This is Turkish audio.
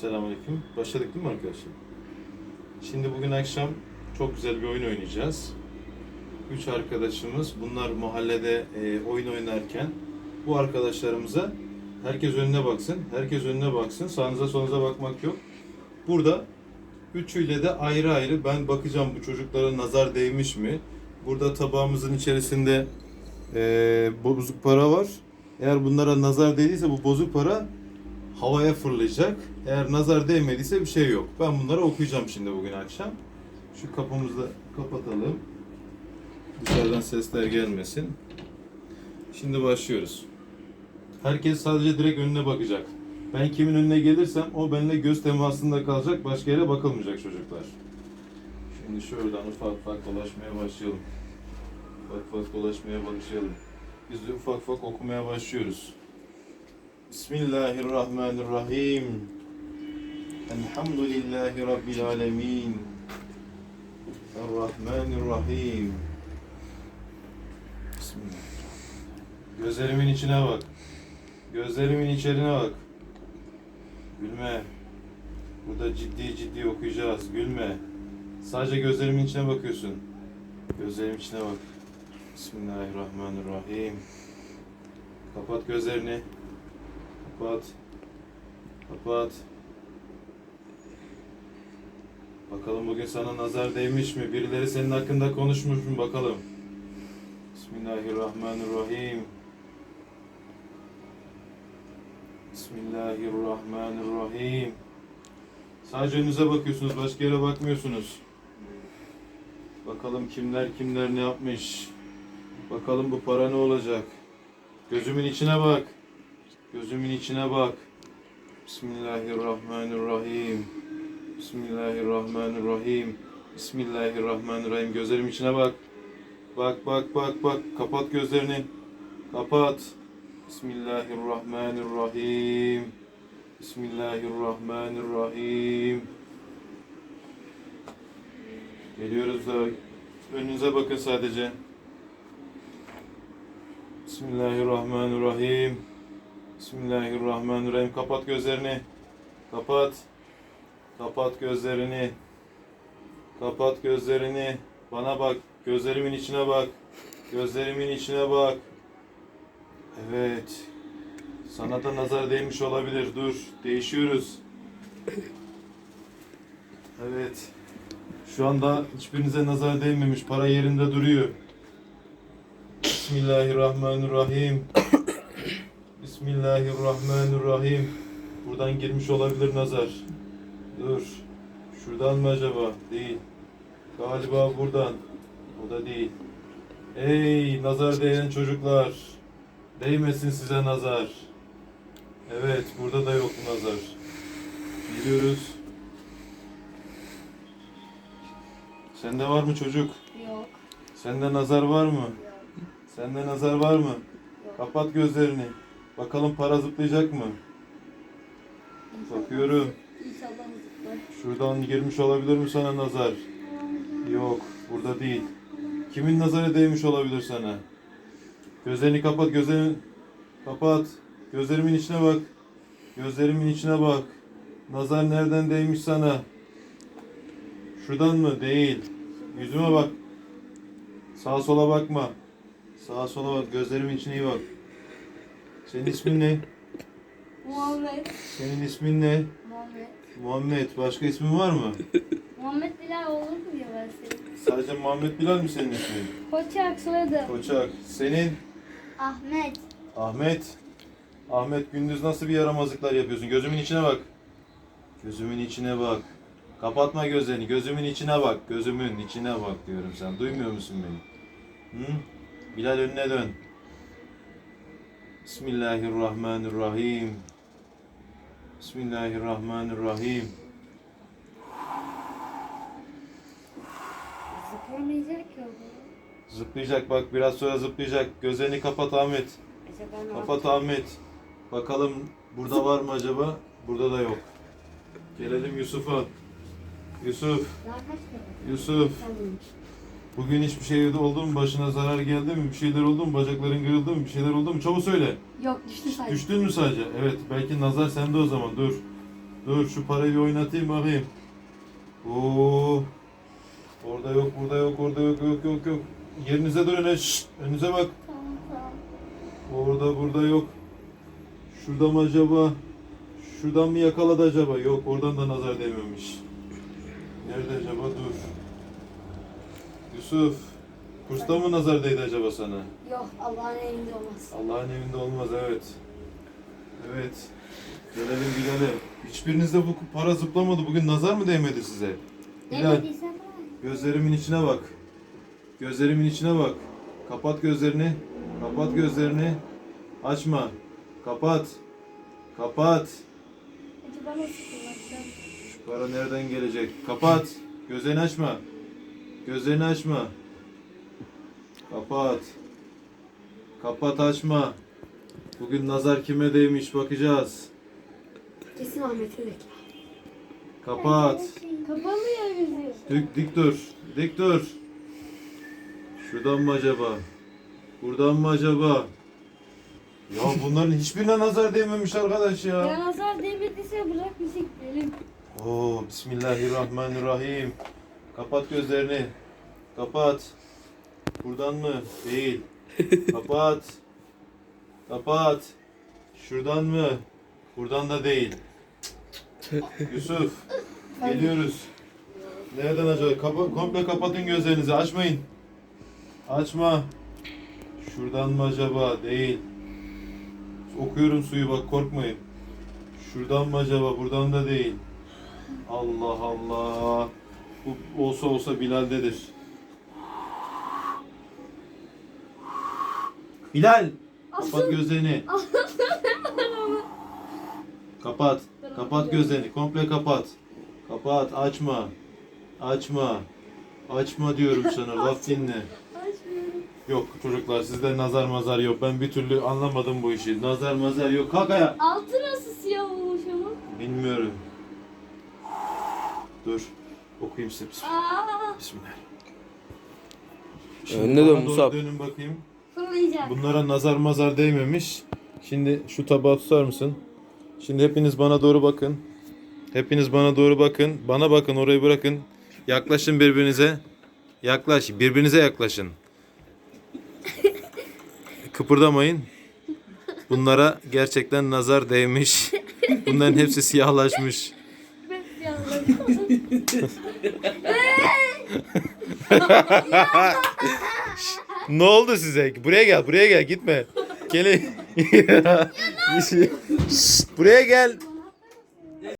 Selamünaleyküm. Başladık değil mi arkadaşlar? Şimdi bugün akşam çok güzel bir oyun oynayacağız. Üç arkadaşımız, bunlar mahallede e, oyun oynarken bu arkadaşlarımıza herkes önüne baksın, herkes önüne baksın, sağınıza solunuza bakmak yok. Burada üçüyle de ayrı ayrı ben bakacağım bu çocuklara nazar değmiş mi? Burada tabağımızın içerisinde e, bozuk para var. Eğer bunlara nazar değdiyse bu bozuk para havaya fırlayacak. Eğer nazar değmediyse bir şey yok. Ben bunları okuyacağım şimdi bugün akşam. Şu kapımızı da kapatalım. Dışarıdan sesler gelmesin. Şimdi başlıyoruz. Herkes sadece direkt önüne bakacak. Ben kimin önüne gelirsem o benimle göz temasında kalacak. Başka yere bakılmayacak çocuklar. Şimdi şuradan ufak ufak dolaşmaya başlayalım. Ufak ufak dolaşmaya başlayalım. Biz de ufak ufak okumaya başlıyoruz. Bismillahirrahmanirrahim. Elhamdülillahi Rabbil alemin. Errahmanirrahim. Bismillah. Gözlerimin içine bak. Gözlerimin içerine bak. Gülme. Burada ciddi ciddi okuyacağız. Gülme. Sadece gözlerimin içine bakıyorsun. Gözlerimin içine bak. Bismillahirrahmanirrahim. Kapat gözlerini. Kapat. Kapat. Bakalım bugün sana nazar değmiş mi? Birileri senin hakkında konuşmuş mu bakalım. Bismillahirrahmanirrahim. Bismillahirrahmanirrahim. Sadece önünüze bakıyorsunuz, başka yere bakmıyorsunuz. Bakalım kimler kimler ne yapmış. Bakalım bu para ne olacak. Gözümün içine bak. Gözümün içine bak. Bismillahirrahmanirrahim. Bismillahirrahmanirrahim. Bismillahirrahmanirrahim. Gözlerim içine bak. Bak bak bak bak. Kapat gözlerini. Kapat. Bismillahirrahmanirrahim. Bismillahirrahmanirrahim. Geliyoruz da önünüze bakın sadece. Bismillahirrahmanirrahim. Bismillahirrahmanirrahim. Kapat gözlerini. Kapat. Kapat gözlerini. Kapat gözlerini. Bana bak. Gözlerimin içine bak. Gözlerimin içine bak. Evet. Sana da nazar değmiş olabilir. Dur. Değişiyoruz. Evet. Şu anda hiçbirinize nazar değmemiş. Para yerinde duruyor. Bismillahirrahmanirrahim. Bismillahirrahmanirrahim. Buradan girmiş olabilir nazar. Dur. Şuradan mı acaba? Değil. Galiba buradan. O da değil. Ey nazar değen çocuklar. Değmesin size nazar. Evet, burada da yok nazar. Gidiyoruz. Sende var mı çocuk? Yok. Sende nazar var mı? Yok. Sende nazar var mı? Kapat gözlerini. Bakalım para zıplayacak mı? Bakıyorum. İnşallah zıplar. Şuradan girmiş olabilir mi sana nazar? Yok, burada değil. Kimin nazarı değmiş olabilir sana? Gözlerini kapat, gözlerini kapat. Gözlerimin içine bak. Gözlerimin içine bak. Nazar nereden değmiş sana? Şuradan mı? Değil. Yüzüme bak. Sağa sola bakma. Sağa sola bak. Gözlerimin içine iyi bak. Senin ismin ne? Muhammed. Senin ismin ne? Muhammed. Muhammed. Başka ismin var mı? Muhammed Bilal olur mu ya ben senin? Sadece Muhammed Bilal mi senin ismin? Koçak soyadı. Koçak. Senin Ahmet. Ahmet. Ahmet gündüz nasıl bir yaramazlıklar yapıyorsun? Gözümün içine bak. Gözümün içine bak. Kapatma gözlerini. Gözümün içine bak. Gözümün içine bak diyorum sen. Duymuyor musun beni? Hı? Bilal önüne dön. Bismillahirrahmanirrahim. Bismillahirrahmanirrahim. Zıplamayacak ki o. Zıplayacak bak biraz sonra zıplayacak. Gözlerini kapat Ahmet. Acaba Kapat Ahmet. Bakalım burada var mı acaba? Burada da yok. Gelelim Yusuf'a. Yusuf, kere? Yusuf. Bugün hiçbir şey oldu mu? Başına zarar geldi mi? Bir şeyler oldu mu? Bacakların kırıldı mı? Bir şeyler oldu mu? Çabuk söyle. Yok düştü sadece. Düştün mü sadece? Evet. Belki nazar sende o zaman. Dur. Dur şu parayı bir oynatayım bakayım. Oo. Orada yok, burada yok, orada yok, yok, yok, yok. Yerinize durun. Şşt, önünüze bak. Tamam tamam. Orada, burada yok. Şurada mı acaba? Şuradan mı yakaladı acaba? Yok, oradan da nazar değmemiş. Nerede acaba? Dur. Yusuf, kursta mı nazar değdi acaba sana? Yok Allah'ın elinde olmaz. Allah'ın evinde olmaz, evet. Evet. Gelelim Bilal'e. Hiçbirinizde bu para zıplamadı. Bugün nazar mı değmedi size? Bilal, Demediysen gözlerimin içine bak. Gözlerimin içine bak. Kapat gözlerini. Kapat gözlerini. Açma. Kapat. Kapat. Acaba nasıl kullanacağım? Şu para nereden gelecek? Kapat. Gözlerini açma. Gözlerini açma. Kapat. Kapat açma. Bugün nazar kime değmiş bakacağız. Kesin Ahmet'e bekle. Kapat. Kapamıyor yüzü. Dik, dik dur. Dik dur. Şuradan mı acaba? Buradan mı acaba? Ya bunların hiçbirine nazar değmemiş arkadaş ya. Ya nazar değmediyse bırak bizi gidelim. Oo, Bismillahirrahmanirrahim. Kapat gözlerini. Kapat. Buradan mı? Değil. Kapat. Kapat. Şuradan mı? Buradan da değil. Yusuf. Geliyoruz. Nereden acaba? Kapa komple kapatın gözlerinizi. Açmayın. Açma. Şuradan mı acaba? Değil. Okuyorum suyu bak korkmayın. Şuradan mı acaba? Buradan da değil. Allah Allah. Bu olsa olsa Bilal'dedir. Bilal! Kapat gözlerini. kapat. Kapat gözlerini. Komple kapat. Kapat. Açma. Açma. Açma diyorum sana. Laf dinle. Yok çocuklar sizde nazar mazar yok. Ben bir türlü anlamadım bu işi. Nazar mazar yok. Kalk ayağa. Altı nasıl siyah olmuş ama? Bilmiyorum. Dur. Okuyayım size. Bismillah. Bismillah. Önüne dön bana doğru Musab. Dönün bakayım. fırlayacak. Bunlara nazar mazar değmemiş. Şimdi şu tabağı tutar mısın? Şimdi hepiniz bana doğru bakın. Hepiniz bana doğru bakın. Bana bakın orayı bırakın. Yaklaşın birbirinize. Yaklaş. Birbirinize yaklaşın. Kıpırdamayın. Bunlara gerçekten nazar değmiş. Bunların hepsi siyahlaşmış. Ne oldu size? Buraya gel, buraya gel, gitme. Gel. Şşt, buraya gel.